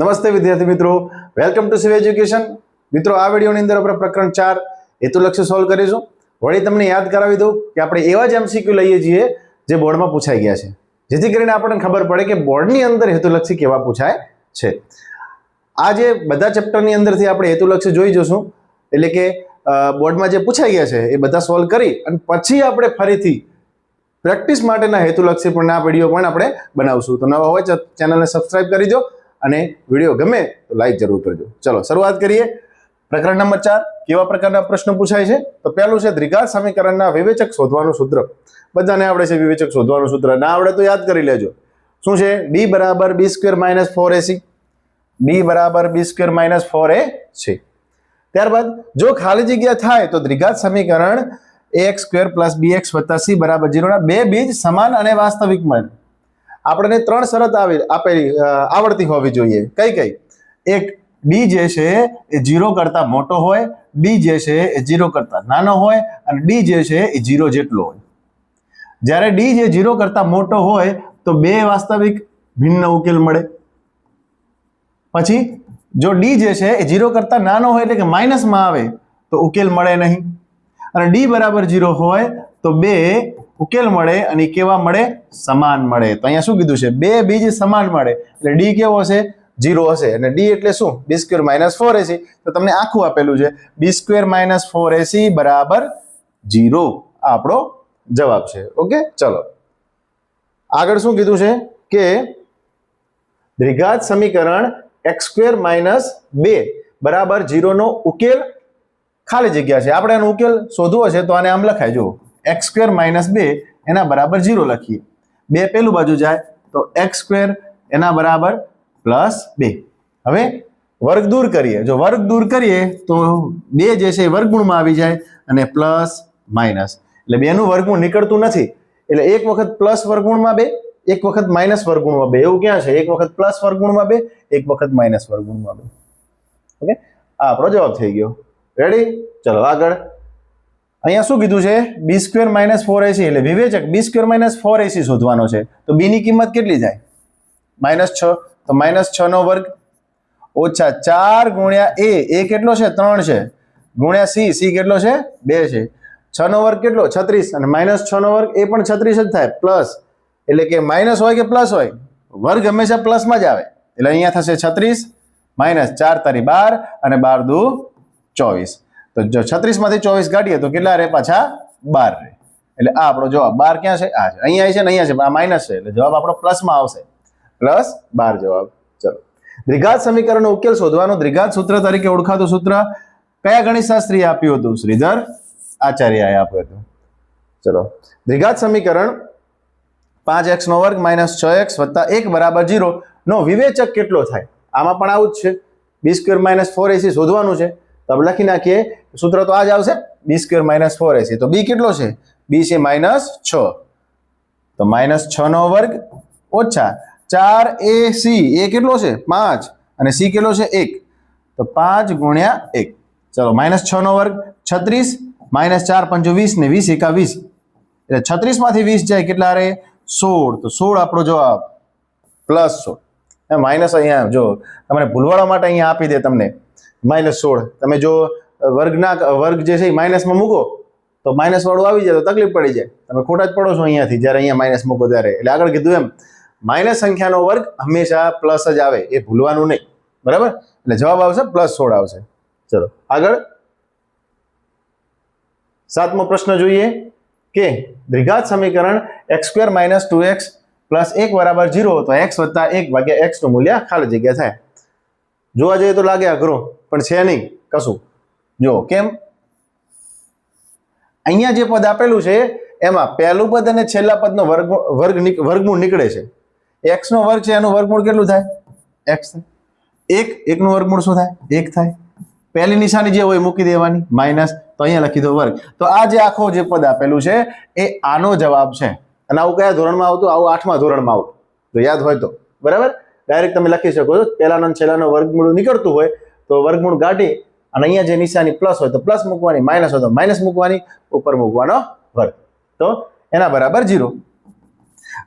નમસ્તે વિદ્યાર્થી મિત્રો. વેલકમ ટુ સિવ એજ્યુકેશન મિત્રો, આ વિડીયોની અંદર આપણે પ્રકરણ ચાર હેતુલક્ષી સોલ્વ કરીશું. વળી તમને યાદ કરાવી દઉં કે આપણે એવા જ એમસીક્યુ લઈએ છીએ જે બોર્ડમાં પૂછાઈ ગયા છે. જેથી કરીને આપણને ખબર પડે કે બોર્ડની અંદર હેતુલક્ષી કેવા પૂછાય છે. આ જે બધા ચેપ્ટરની અંદરથી આપણે હેતુલક્ષી જોઈ જશું. એટલે કે બોર્ડમાં જે પૂછાઈ ગયા છે એ બધા સોલ્વ કરી અને પછી આપણે ફરીથી પ્રેક્ટિસ માટેના હેતુલક્ષી પણ આ વીડિયો પણ આપણે બનાવશું. તો નવા હોય ચેનલને સબસ્ક્રાઇબ કરી દો. અને વીડિયો ગમે તો લાઈક જરૂર કરજો. ચલો, શરૂઆત કરીએ. પ્રકરણ નંબર ચાર, કેવા પ્રકારના પ્રશ્નો પૂછાય છે? તો પહેલું છે દ્વિઘાત સમીકરણના વિવેચક શોધવાનું સૂત્ર. બધાને આવડે છે વિવેચક શોધવાનું સૂત્ર. ના આવડે તો યાદ કરી લેજો. શું છે? ડી બરાબર B square minus four AC D બરાબર B square minus four A છે ત્યારબાદ, જો ખાલી જગ્યા થાય તો દ્વિઘાત સમીકરણ X square plus B X વત્તા સી બરાબર જીરોના બે બીજ સમાન અને વાસ્તવિક મળે. આપણને ત્રણ શરત આવી, આપેલી આવડતી હોવી જોઈએ. કઈ કઈ? એક ડી જે છે એ જીરો કરતા મોટો હોય ડી જે છે એ જીરો કરતા નાનો હોય, અને ડી જે છે એ જીરો જેટલો હોય. જ્યારે ડી જે જીરો કરતા મોટો હોય, તો બે વાસ્તવિક ભિન્ન ઉકેલ મળે. પછી, જો ડી જે છે એ જીરો કરતા નાનો હોય એટલે કે માઇનસમાં આવે, તો ઉકેલ મળે નહીં. અને ડી બરાબર જીરો હોય, તો બે ઉકેલ મળે અને કેવા મળે? સમાન મળે. તો અહીંયા શું કીધું છે? બે બીજ સમાન મળે. એટલે ડી કેવો હશે? જીરો હશે. અને ડી એટલે શું? B square minus four AC. તો તમને આખું આપેલું છે. B square minus four AC બરાબર જીરો આપણો જવાબ છે. ઓકે? ચલો. આગળ શું કીધું છે? કે દ્વિઘાત સમીકરણ એક્સ સ્ક્વેર માઇનસ બે બરાબર જીરોનો ઉકેલ ખાલી જગ્યા છે. આપણે એનો ઉકેલ શોધવો છે તો આને આમ લખાય. જુઓ. એક્સ સ્ક્વેર માઇનસ બે એના બરાબર જીરો લખીએ. બે પેલું બાજુ જાય તો એક્સ સ્ક્વેર એના બરાબર પ્લસ બે. હવે વર્ગ દૂર કરીએ. જો વર્ગ દૂર કરીએ તો બે જે છે એ વર્ગગુણમાં આવી જાય અને પ્લસ માઇનસ એટલે બેનું વર્ગગુણ નીકળતું નથી. એટલે એક વખત પ્લસ વર્ગગુણમાં બે, એક વખત માઇનસ વર્ગગુણમાં બે. એવું ક્યાં છે? એક વખત પ્લસ વર્ગગુણમાં બે, એક વખત માઇનસ વર્ગગુણમાં બે. ઓકે આ આપણો જવાબ થઈ ગયો. રેડી ચલો આગળ. અહીંયા શું કીધું છે? B square minus four AC એટલે વિવેચક B square minus four AC શોધવાનો છે. તો બી ની કિંમત કેટલી જાય માઇનસ છ. તો માઇનસ છ નો વર્ગ ઓછા ચાર ગુણ્યા એ એ કેટલો છે? ત્રણ છે. ગુણ્યા સી સી કેટલો છે? બે છે. છ નો વર્ગ કેટલો? છત્રીસ. અને માઇનસ છ નો વર્ગ એ પણ છત્રીસ જ થાય. પ્લસ એટલે કે માઇનસ હોય કે પ્લસ હોય? વર્ગ હંમેશા પ્લસમાં જ આવે. એટલે અહીંયા થશે છત્રીસ. માઇનસ ચાર તારી બાર અને બાર દુ ચોવીસ. તો જો છત્રીસમાંથી ચોવીસ કાઢીએ તો કેટલા રહે પાછા? બાર રહે. એટલે આ આપણો જવાબ. બાર ક્યાં છે? આ છે. અહીંયા છે ને અહીંયા છે. આ માઇનસ છે. એટલે જવાબ આપણો પ્લસમાં આવશે. પ્લસ બાર જવાબ. ચલો. દ્વિઘાત સમીકરણનો ઉકેલ શોધવાનું. દ્વિઘાત સૂત્ર તરીકે ઓળખાતું સૂત્ર કયા ગણિતશાસ્ત્રીએ આપ્યું હતું? શ્રીધર આચાર્યએ આપ્યું હતું. ચલો. દ્વિઘાત સમીકરણ પાંચ એક્સ નો વર્ગ માઇનસ છ એક્સ વત્તા એક બરાબર જીરો નો વિવેચક કેટલો થાય? આમાં પણ આવું જ છે. B square minus four AC શોધવાનું છે. તો લખી નાખીએ. સૂત્ર તો આ જ આવશે. B square minus four AC તો બી કેટલો છે? બી છે માઇનસ છ. તો માઇનસ છ નો વર્ગ ઓછા ચાર એ સી એ કેટલો છે? પાંચ. અને સી કેટલો છે? એક. તો પાંચ ગુણ્યા એક. ચલો માઇનસ છ નો વર્ગ છત્રીસ. માઇનસ ચાર પંચો વીસ ને વીસ એકા વીસ એટલે છત્રીસમાંથી વીસ જાય કેટલા રહે સોળ. તો સોળ આપણો જવાબ. પ્લસ સોળ. માઇનસ અહીંયા જો, તમને ભૂલવાળા માટે અહીંયા આપી દે તમને. માઇનસ સોળ. તમે જો વર્ગના વર્ગ જે છે એ માઇનસમાં મૂકો, તો માઇનસ વાળું આવી જાય તો તકલીફ પડી જાય. તમે ખોટા જ પડો છો અહીંયાથી, જ્યારે અહીંયા માઇનસ મૂકો ત્યારે. એટલે આગળ કીધું એમ, માઇનસ સંખ્યાનો વર્ગ હંમેશા પ્લસ જ આવે, એ ભૂલવાનું નહીં. બરાબર? એટલે જવાબ આવશે પ્લસ સોળ આવશે. ચલો, આગળ. સાતમો પ્રશ્ન જોઈએ કે દ્વિઘાત સમીકરણ X square minus two X plus એક બરાબર જીરો તો એક્સ વત્તા એક ભાગ્યા એક્સનું મૂલ્ય ખાલી જગ્યા થાય જોવા જઈએ તો લાગે અઘરો, પણ છે નહીં, કશું. જો કેમ? અહીંયા જે પદ આપેલું છે, એમાં પહેલું પદ અને છેલ્લા પદનો વર્ગ વર્ગ વર્ગમૂળ નીકળે છે. એક્સ નો વર્ગ છે, એનું વર્ગમૂળ કેટલું થાય? એક્સ એક, એકનું વર્ગમૂળ શું થાય? એક થાય. પહેલી નિશાની જે હોય મૂકી દેવાની, માઇનસ, તો અહીંયા લખી દો વર્ગ. તો આ જે આખો જે પદ આપેલું છે, એ આનો જવાબ છે. અને આવું કયા ધોરણમાં આવતું? આવું આઠમા ધોરણમાં આવતું. તો યાદ હોય તો. બરાબર? ડાયરેક્ટ તમે લખી શકો છો. પહેલાનો છેલ્લાનો વર્ગમૂળ નીકળતું હોય તો વર્ગમૂળ ગાંઠી અને અહીંયા જે નિશાની પ્લસ હોય તો પ્લસ મૂકવાની માઇનસ હોય તો માઇનસ મૂકવાની, ઉપર મૂકવાનો વર્ગ. તો એના બરાબર જીરો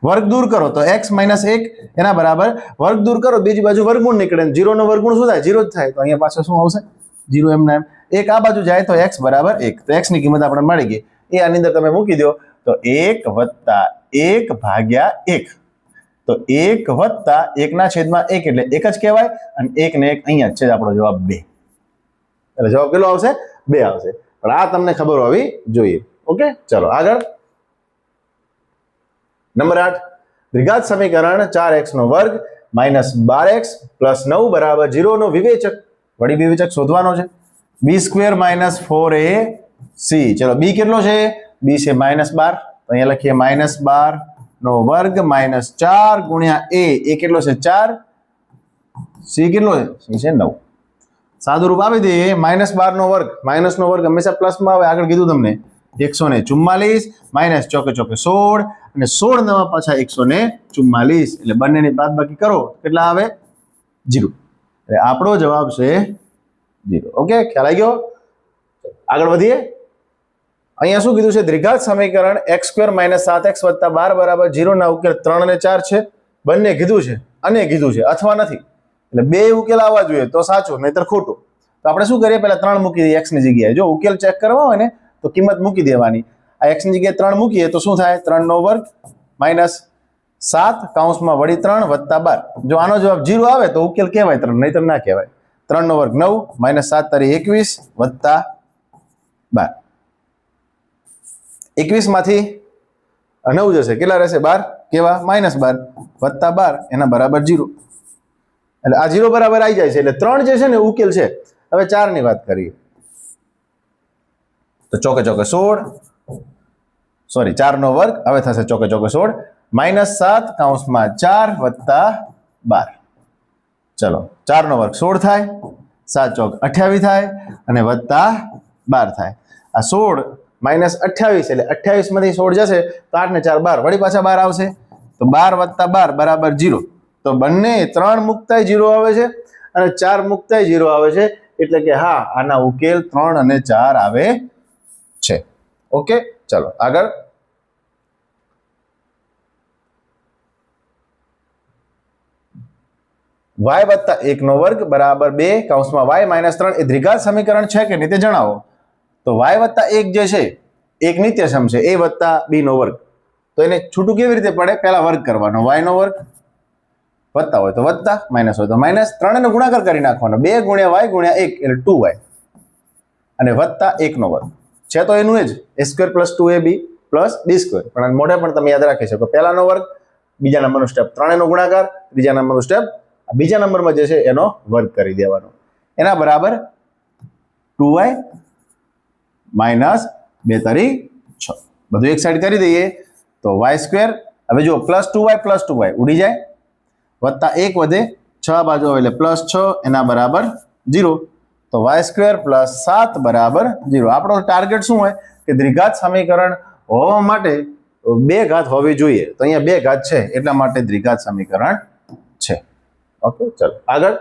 વર્ગ દૂર કરો તો એક્સ માઇનસ એક, એના બરાબર વર્ગ દૂર કરો, બીજી બાજુ વર્ગમૂળ નીકળે જીરોનો વર્ગમૂળ શું થાય? જીરો જ થાય. તો અહીંયા પાછળ શું આવશે? જીરો એમના એમ. એક આ બાજુ જાય તો એક્સ બરાબર એક. તો એક્સની કિંમત આપણને મળી ગઈ. એ આની અંદર તમે મૂકી દો તો એક વત્તા એક ભાગ્યા એક. તો એક વત્તા એકના છેદમાં એક એટલે એક જ કહેવાય અને એક ને એક અહીંયા જ છે આપણો જવાબ બે. એટલે જવાબ કેટલો આવશે? બે આવશે. પણ આ તમને ખબર હોવી જોઈએ. ઓકે? ચલો, આગળ. નંબર આઠ. દ્વિઘાત સમીકરણ ચાર એક્સ નો વર્ગ માઇનસ બાર એક્સ પ્લસ નવ બરાબર જીરો નો વિવેચક. વળી વિવેચક શોધવાનો છે. B square minus four A C. ચલો, બી કેટલો છે? બી છે માઇનસ બાર. અહીંયા લખીએ માઇનસ બાર નો વર્ગ માઇનસ ચાર ગુણ્યા એ એ કેટલો છે? ચાર. સી કેટલો છે? સી છે નવ. સાદું રૂપ આપી દઈએ. માઇનસ બાર નો વર્ગ. માઇનસ નો વર્ગ હંમેશા પ્લસમાં આવે. આગળ કીધું તમને. એકસો ને ચુમ્માલીસ. માઇનસ ચોકે ચોકે સોળ. અને સોળ નવા પાછા એકસો ને ચુમ્માલીસ. એટલે બંનેની બાદ બાકી કરો. કેટલા આવે? જીરો. એટલે આપણો જવાબ છે જીરો. ઓકે? ખ્યાલ આવી ગયો? આગળ વધીએ. અહીંયા શું કીધું છે? દ્વિઘાત સમીકરણ એક્સ સ્ક્વેર માઇનસ સાત એક્સ વત્તા બાર બરાબર જીરોના ઉકેલ ત્રણ અને ચાર છે. બંને કીધું છે. અને કીધું છે. અથવા નથી. એટલે બે ઉકેલ આવવા જોઈએ તો સાચું, નહીતર ખોટું. તો આપણે શું કરીએ? પહેલાં ત્રણ મૂકી દઈએ એક્સની જગ્યાએ. જો ઉકેલ ચેક કરવા હોય ને, તો કિંમત મૂકી દેવાની. આ એક્સની જગ્યાએ ત્રણ મૂકીએ તો શું થાય? ત્રણ નો વર્ગ માઇનસ સાત કાઉન્સમાં વળી ત્રણ વત્તા બાર. જો આનો જવાબ જીરો આવે તો ઉકેલ કહેવાય ત્રણ નહીતર ના કહેવાય. ત્રણ નો વર્ગ નવ માઇનસ સાત તારી એકવીસ વત્તા બાર. એકવીસમાંથી નવ જશે. કેટલા રહેશે? બાર? કેવા? માઇનસ બાર. વત્તા બાર. એના બરાબર જીરો. એટલે આ જીરો બરાબર આવી જાય છે. એટલે ત્રણ જે છે ને ઉકેલ છે. હવે ચારની વાત કરીએ. તો ચોકે ચોકે સોળ. સોરી ચાર નો વર્ગ. હવે થશે ચોકે ચોકે સોળ. માઇનસ સાત કાઉન્સમાં ચાર વત્તા બાર. ચલો ચાર નો વર્ગ સોળ થાય. સાત ચોક અઠ્યાવીસ થાય. અને વત્તા બાર થાય. આ સોળ માઇનસ અઠ્યાવીસ એટલે અઠ્યાવીસમાંથી સોળ જશે તો આઠ ને ચાર બાર. વળી પાછા બાર આવશે. તો બાર વત્તા બાર બરાબર જીરો. તો બંને ત્રણ મુક્તાય જીરો આવે છે અને ચાર મુક્તાય જીરો આવે છે. એટલે કે હા, આના ઉકેલ ત્રણ અને ચાર આવે છે. ઓકે? ચલો, આગળ. વાય વત્તા એક નો વર્ગ બરાબર બે કૌંસમાં વાય માઇનસ ત્રણ એ દ્વિઘાત સમીકરણ છે કે નહીં તે જણાવો. તો વાય વત્તા એક જે છે, એક નિત્યસમ છે, એ વત્તા બી નો વર્ગ. તો એને છૂટું કેવી રીતે પડે? પહેલાં વર્ગ કરવાનો. વાય નો વર્ગ વત્તા હોય તો વત્તા માઇનસ હોય તો માઇનસ ત્રણનો ગુણાકાર કરી નાખવાનો. બે ગુણ્યા વાય ગુણ્યા એક, એટલે ટુ વાય અને વત્તા એકનો વર્ગ. છે તો એનું એ જ. A square plus two A B plus B square પણ મોઢે પણ તમે યાદ રાખી શકો. પહેલાનો વર્ગ, બીજા નંબરનો સ્ટેપ ત્રણેયનો ગુણાકાર, ત્રીજા નંબરનો સ્ટેપ બીજા નંબરમાં જે છે, એનો વર્ગ કરી દેવાનો. એના બરાબર ટુ વાય માઇનસ બે તરી છ. બધું એક સાઈડ કરી દઈએ તો વાય સ્ક્વેર હવે જો plus two Y plus two Y ઉડી જાય. વત્તા એક વધે છ બાજુ આવે એટલે પ્લસ છ, એના બરાબર જીરો તો વાય સ્ક્વેર પ્લસ સાત બરાબર જીરો આપણો ટાર્ગેટ શું હોય? કે દ્વિઘાત સમીકરણ હોવા માટે બે ઘાત હોવી જોઈએ. તો અહીંયા બે ઘાત છે, એટલા માટે દ્વિઘાત સમીકરણ છે. ઓકે ચલો, આગળ.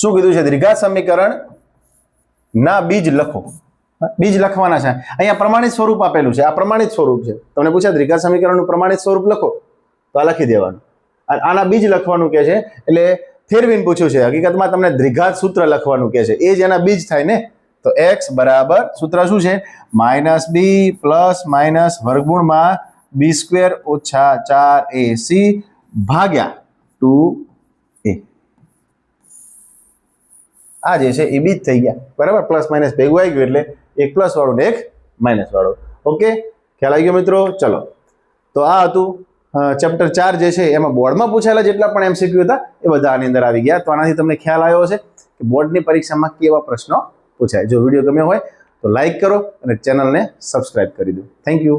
શું કીધું છે? દ્વિઘાત સમીકરણ ના, બીજ લખો. બીજ લખવાના છે. અહીંયા પ્રમાણિત સ્વરૂપ આપેલું છે. આ પ્રમાણિત સ્વરૂપ છે. તમને પૂછ્યા દ્વિઘાત સમીકરણનું પ્રમાણિત સ્વરૂપ લખો. તો આ લખી દેવાનું. આના બીજ લખવાનું કે છે, એટલે ફેરવીને પૂછ્યું છે. હકીકતમાં તમને દ્વિઘાત સૂત્ર લખવાનું કે છે. એ જ એના બીજ થાય ને? તો એક્સ બરાબર સૂત્ર શું છે? માઇનસ બી પ્લસ માઇનસ વર્ગુણમાં બી સ્ક્વેર ઓછા ચાર એ સી ભાગ્યા ટુ એ આ જે છે એ બીજ થઈ ગયા. બરાબર? પ્લસ માઇનસ ભેગું આવી ગયું એટલે એક પ્લસ વાળું ને એક માઇનસ વાળું. ઓકે? ખ્યાલ આવી ગયો મિત્રો? ચલો. તો આ હતું ચેપ્ટર ચાર જે છે એમાં બોર્ડમાં પૂછાયેલા જેટલા પણ એમસીક્યુ હતા એ બધા આની અંદર આવી ગયા. તો આનાથી તમને ખ્યાલ આવ્યો છે કે બોર્ડની પરીક્ષામાં કેવા પ્રશ્નો પૂછાય. જો વીડિયો ગમ્યો હોય તો લાઇક કરો અને ચેનલને સબસ્ક્રાઇબ કરી દો. Thank you